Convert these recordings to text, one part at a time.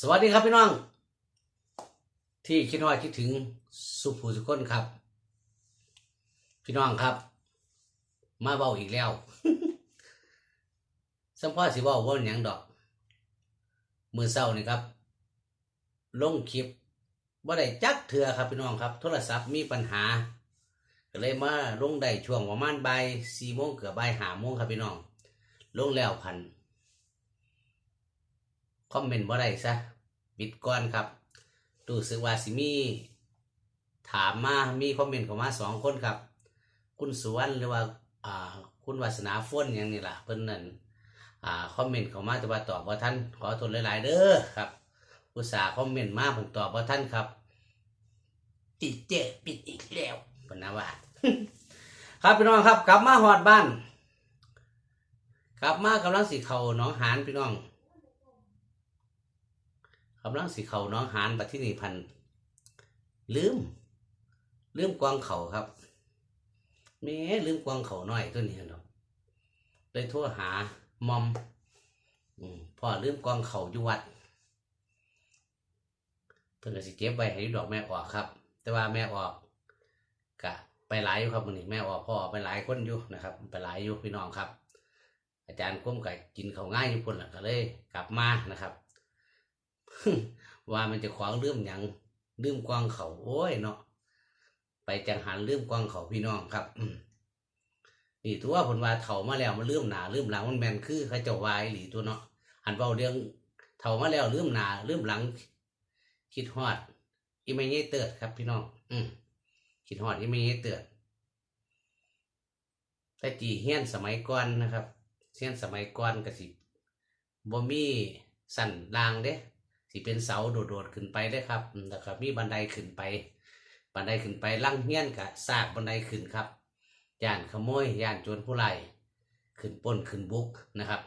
สวัสดีครับพี่น้อง ที่คิดว่าคิดถึงสุภูสุคนครับ พี่น้องครับ มาเบาอีกแล้วสัมพ่อสิเบาว่าหยังดอก มือเศร้านี่ครับ ลงคลิปว่าได้จักเถื่อครับพี่น้องครับ โทรศัพท์มีปัญหาก็เลยมาลงได้ช่วงประมาณบ่ายสี่โมงเกือบบ่ายห้าโมงครับพี่น้อง ลงแล้วพัน คอมเมนต์บ่ได้ซะปิดก่อนครับรู้สึกว่าสิมีถามมา มีคอมเมนต์เข้ามาสองคนครับ คุณสุวรรณหรือว่าอ่าคุณวาสนาฟ้นอย่างนี้ล่ะเพิ่นนั่นอ่าคอมเมนต์เข้ามาแต่ว่าตอบว่าท่านขอโทษหลาย ๆ เด้อครับอุตส่าห์คอมเมนต์มาผมตอบว่าท่านครับติดเจปิดอีกแล้วปนนว่าครับพี่น้องครับ กลับมาหอดบ้าน กลับมากำลังสิเขาน้องหานพี่น้อง กำลังสิเขาน้องหานบัดที่นี่พันลืม ลืมกวางเขาครับแม่ลืมกวางเขาหน้อยตัวนี้เนาะเลยโทรหามอมอืมพ่อลืมกวางเขาอยู่วัด เพิ่นก็สิเก็บไว้ให้ดอกแม่ออกครับ แต่ว่าแม่ออกกะไปหลายอยู่ครับมื้อนี้แม่ออกพ่อไปหลายคนอยู่นะครับ ไปหลายอยู่พี่น้องครับ อาจารย์ก้มไก่กินเขาง่ายอยู่พุ่นละก็เลย กลับมานะครับ ว่ามันจะขวางเรื่มหยังเรื่มกวางเขาโอ้ยเนาะไปจังหันเรื่มกวางเขาพี่น้องครับอืนี่ตัวผลว่าเถามาแล้วมันเรื่มหนาเรื่มหลังมันแมนคือเขาเจ้าวายหลีตัวเนาะหันเบาเรื่องเถามาแล้วเรื่มหนาเรื่มหลัง คิดฮอดอีไม่เงี้ยเติดครับ พี่น้อง อืมคิดฮอดอีไม่เงี้ยเติดแต่จีเฮียนสมัยก่อนนะครับเฮียนสมัยก่อนก็สิบ่มีสั่นรางเด้ สิเป็นเสาโดดๆขึ้นไปได้ครับอืมแล้วก็มีบันไดขึ้นไป บันไดขึ้นไปลั่งเฮี้ยนกะซากบันไดขึ้นครับย่านขโมยย่านโจรผู้ไล่ขึ้นป้นขึ้นบุกนะครับ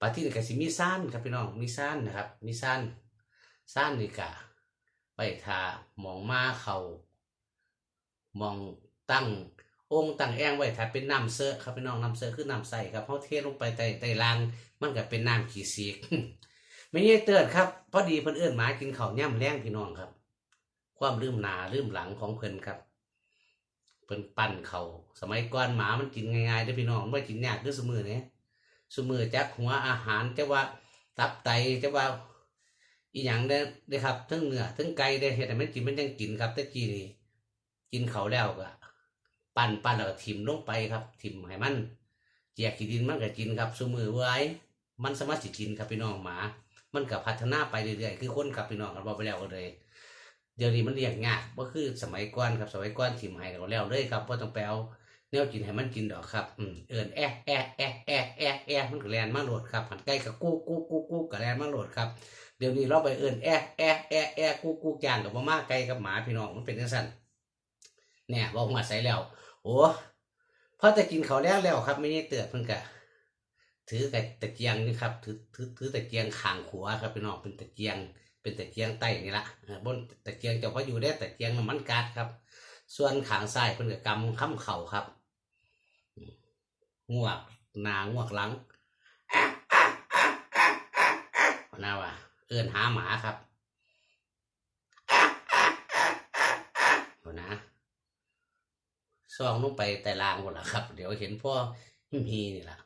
ปาที่นี่ก็สิมีซ่านครับพี่น้องมีซ่านนะครับ มีซ่านซ่านนี่กะไปทามองมาเขามองตั้งองค์ตั้งแองไว้ถ้าเป็นน้ำเสอครับพี่น้องน้ำเสอคือน้ำใสครับเขาเทลงไปใต้ใต้รางมันก็เป็นน้ำขี้สีก ไม่ใช่เตือนครับพอดีเพิ่นเอื้อนหมากินข้าวย่ำแรงพี่น้องครับ ความลืมหนาลืมหลังของเพิ่นครับ เพิ่นปั่นเขาสมัยก่อนหมามันกินง่ายๆเด้พี่น้องไม่กินยากคือสมือเนี่ยสมือจักหัวอาหารจะว่าตับไตจะว่าอีหยังเด้อเด้ครับทั้งเนื้อทั้งไก่ได้เฮ็ดให้มันกินมันยังกินครับแต่กี้นี่กินเขาแล้วก็ปั่นปั่นแล้วก็ถิ่มลงไปครับถิ่มให้มันเจียกขี้ดินมันก็กินครับสมือไว้มันสามารถสิกินครับพี่น้องหมา มันก็พัฒนาไปเรื่อยๆคือคนกับพี่น้องกันบอกไปแล้วก็เลยเดี๋ยวนี้มันเรียกยากก็คือสมัยก่อนครับสมัยก่อนถิ่มให้ก็แล้วเลยครับว่าต้องไปเอาแนวกินให้มันกินดอกครับอืมเอินแอะแอะแอะแอะแอะแอะมันก็แลนมาโหลดครับหันใกล้กับกู้กู้กู้กู้ก็แลนมาโหลดครับเดี๋ยวนี้เราไปเอินแอะแอะแอะแอะกู้กู้จานกับมาม่าไก่กับหมาพี่น้องมันเป็นจังซั่นเนี่ยบอกมาใส่แล้ว โอ้พอจะกินเขาแล้วแล้วครับไม่ได้เตือนเพิ่นกะ ถือกับตะเกียงนี่ครับถือถือถือตะเกียงขางขวาครับพี่น้องเป็นตะเกียง เป็นตะเกียงใต้นี่ละบนตะเกียงเจ้าพระอยู่ได้ตะเกียงน้ำมันก๊าซครับ ส่วนขางซ้ายเป็นกับกำค้ำเข่าครับงวกนางวกหลังน่าว่าเอื้อนหาหมาครับเนะซองลงไปแต่ลางหมดละครับ เดี๋ยวเห็นพ่อมีนี่แหละ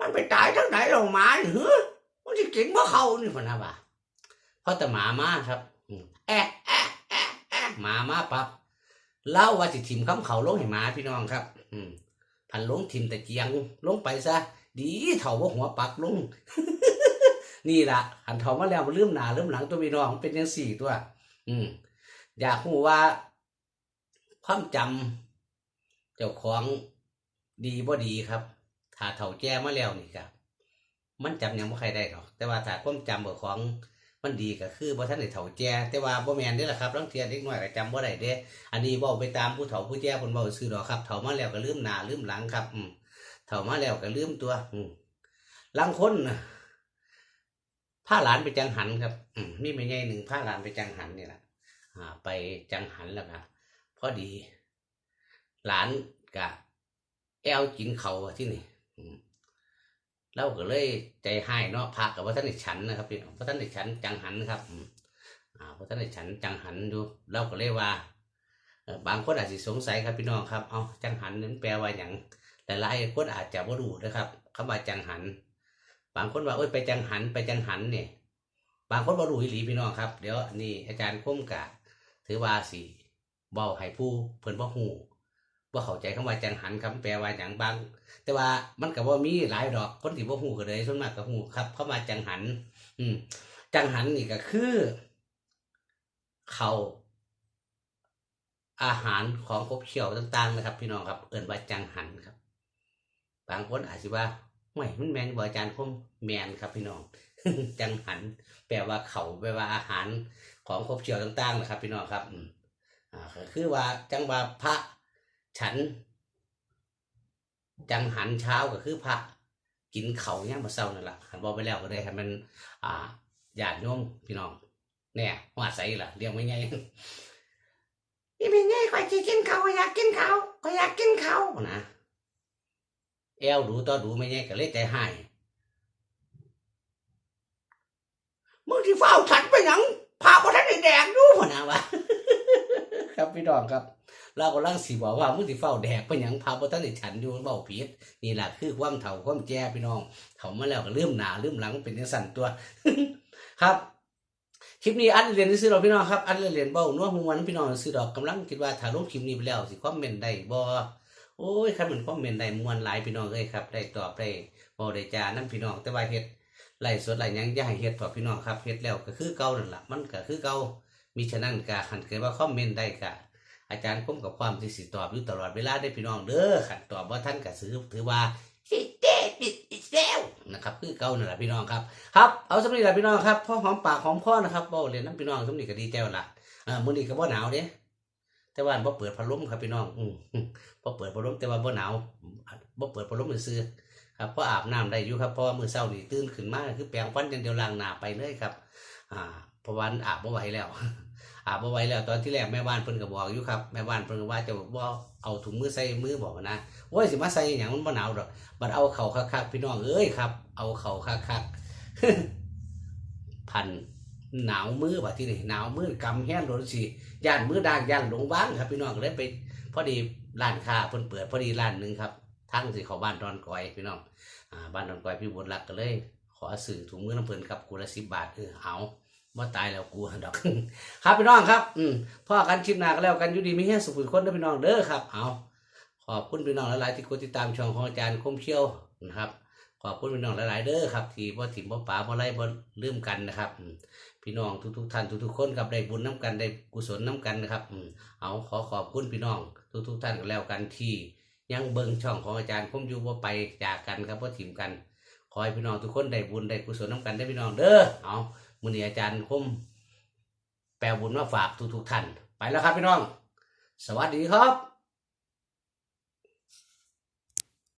มันไปตายทั้งไหนเราหมานี่เฮ้อมันจะเก่งเมื่อเขานี่พะนะว่าเพราะแต่หมามาครับแอะแอะแอะแอะหมามาปั๊บเล่าว่าสิทิมคำเขาลงให้หมาพี่น้องครับ อืมพันลงทิมแต่เจียงลงไปซะดีเถ่าว่าหัวปักลงนี่ละหันเถ่ามาแล้วมันเริ่มหนาเริ่มหลังตัวพี่น้องเป็นยังสี่ตัว อืมอยากรู้ว่า ความจำเจ้าของดีบ่ดีครับ ถ้าเฒ่าแก่มาแล้วนี่ครับมันจำยังบ่ใครได้หรอก แต่ว่าถ้าความจำเบิกของมันดีก็คือบ่ทันได้เฒ่าแก่แต่ว่าบ่แม่นเด้อล่ะครับลางเที่ยเด็กน้อยก็จำบ่ได้เด้ อันนี้เว้าไปตามผู้เฒ่าผู้แก่เพิ่นเว้าซื่อดอกครับเฒ่ามาแล้วก็ลืมหน้าลืมหลังครับ อืเฒ่ามาแล้วก็ลืมตัว อืลางคนน่ะพาหลานไปจังหันครับ อืมมีแม่ใหญ่หนึ่งพาหลานไปจังหันนี่แหละอ่า ไปจังหันแล้วก็พอดี หลานกะแอวกินเขาที่นี่ เราก็เลยใจให้เนาะพระกับว่าท่านได้ฉันนะครับพี่พระท่านได้ฉันจังหันครับอ่าพระท่านได้ฉันจังหันดูเราก็เลยว่าบางคนอาจจะสงสัยครับพี่น้องครับ เอาจังหันนั้นแปลว่าอย่างหลายๆคนอาจจะว่ารู้นะครับคำว่าจังหัน บางคนว่าโอ้ยไปจังหันไปจังหันเนี่ยบางคนบ่รู้อีหลีพี่น้องครับ เดี๋ยวนี่อาจารย์คมกะถือว่าสิเว้าให้ผู้เพิ่นบ่ ฮู้บ่เข้าใจคำว่าจังหันคำแปลว่าหยังบาง แต่ว่ามันก็บ่ามีหลายดอกคนที่บ่ฮู้ก็เลยส่วนมากก็ฮู้ครับคำว่าจังหัน อืม จังหันนี่ก็คือเขาอาหารของครบเคี่ยวต่างๆนะครับ พี่น้องครับ เอิ้นว่าจังหันครับ บางคนอาจสิว่าห่วยมันแมนบอาจารย์คมแมนครับ พี่น้อง จังหัน แปลว่าเขาแปลว่าอาหารของครบเคี่ยวต่างๆนะครับ พี่น้องครับอ่าคือว่าจังว่าพระ ฉัน จังหันเช้าก็คือพระกินเขาเนี่ยามมาเศร้านั่นแหละหันบอกไปแล้วก็ได้ให้มัน อ่าญาติโยมพี่น้องเนี่ยว่าใส่ล่ะเรียกไม่ไงนี่เป็นไงข่อยจะกินเขาอยากกินเขาข่อยอยากกินเขาวนะแอวดูต่อดูไม่ไงก็เลยใจหายมึงที่เฝ้าฉันไปหยังพาบ่ทันได้แดกดูพะนะวะครับพี่น้องครับ เราก็ลังสีบอกว่ามึงสิเฝ้าแดกไปหยังพาบ่ทันได้ฉันอยู่เว้าผิดนี่แหละคือความเฒ่าความแก่พี่น้องเฒ่ามาแล้วก็ลืมหน้าลืมหลังเป็นจังซั่นตัวครับคลิปนี้อัดเรียนซื้อดอกพี่น้องครับอัดเรียนเบ้านัวหัวพี่น้องซื้อดอกกำลังคิดว่าถ้าลงคลิปนี้ไปแล้วสิคอมเมนต์ได้บ่โอ้ยครับมันคอมเมนต์ได้มวนหลายพี่น้องเอ้ยครับ ได้ตอบได้บ่ได้จานํพี่น้องแต่ว่าเฮ็ดไล่สดไล่ยังย่าให้เฮ็ดพอพี่น้องครับเฮ็ดแล้วก็คือเก่านั่นล่ะมันก็คือเก่ามีฉะนั้นก็หันเกิดว่าคอมเมนต์ได้ก็ อาจารย์คมกับความที่สิตอบอยู่ตลอดเวลาได้พี่น้องเด้อขันตอบว่าท่านก็ซื้อถือว่าสิเด็ดปิดอีกแล้วนะครับคือเก่านั่นแหละพี่น้องครับครับเอาสำนีแหละพี่น้องครับพ่อหอมปากหอมคอนะครับเบ่เรียนน้ำพี่น้องสำนีก็ดีใจละอ่ามื้อนี้ก็บ่หนาวเด้แต่ว่าบ่เปิดพัดลมครับพี่น้อง อืมบ่เปิดพัดลมแต่ว่าบ่หนาวบ่เปิดพัดลมซื่อครับเพราะอาบน้ำได้อยู่ครับเพราะว่ามื้อเช้านี่ตื่นขึ้นมาคือแปรงฟันอย่างเดียวล้างหน้าไปเลยครับ อ่าเพราะว่าอาบบ่ไหวแล้ว อาบบ่ไหวแล้วตอนที่แรกแม่บ้านเพิ่นก็บอกอยู่ครับแม่บ้านเพิ่นก็ว่าจะบ่เอาถุงมือใส่มือบอกนะโอ้ยสิมาใส่หยังมันบ่หนาวดอกบัดเอาเข่าคักๆพี่น้องเอ้ยครับ เอาเข่าคักๆพันหนาวมือบัดที่นี่หนาวมือกำแห้งโดนสิย่านมือด่างย่านหลงบ้างครับ พี่น้องเลยไป พอดีร้านค้าเพิ่นเปิดพอดีร้านหนึ่งครับทั้งสิเขาบ้านดอนกอยพี่น้องอ่าบ้านดอนกอยพี่บุญรักก็เลย ขอซื้อถุงมือน้ำเพิ่นครับกูละสิบบาทเออเอา ว่าตายแล้วกูดอก ครับพี่น้องครับ อืมพ่อกันคลิปหน้าก็แล้วกันอยู่ดีไมีแค่สุขคนเด้อพี่น้องเด้อครับเอาขอบคุณพี่น้องหลายๆที่กดติดตามช่องของอาจารย์คมเชี่ยวนะครับ ขอบคุณพี่น้องหลาย ๆ เด้อครับ ที่บ่ถิ่มบ่ป๋าบ่ไล่บ่ลืมกันนะครับพี่น้องทุกๆท่านทุกๆคนกับได้บุญน้ำกันได้กุศลน้ำกันนะครับเอาขอขอบคุณพี่น้องทุกๆท่านกันแล้วกันที่ยังเบิ่งช่องของอาจารย์คมอยู่บ่ไปจากกันครับบ่ถิ่มกันขอให้พี่น้องทุกคนได้บุญได้กุศลน้ำกันได้พี่น้องเด้อเอา มือนี้อาจารย์คมแปลบุญมาฝากทุกๆท่าน ไปแล้วครับพี่น้อง สวัสดีครับ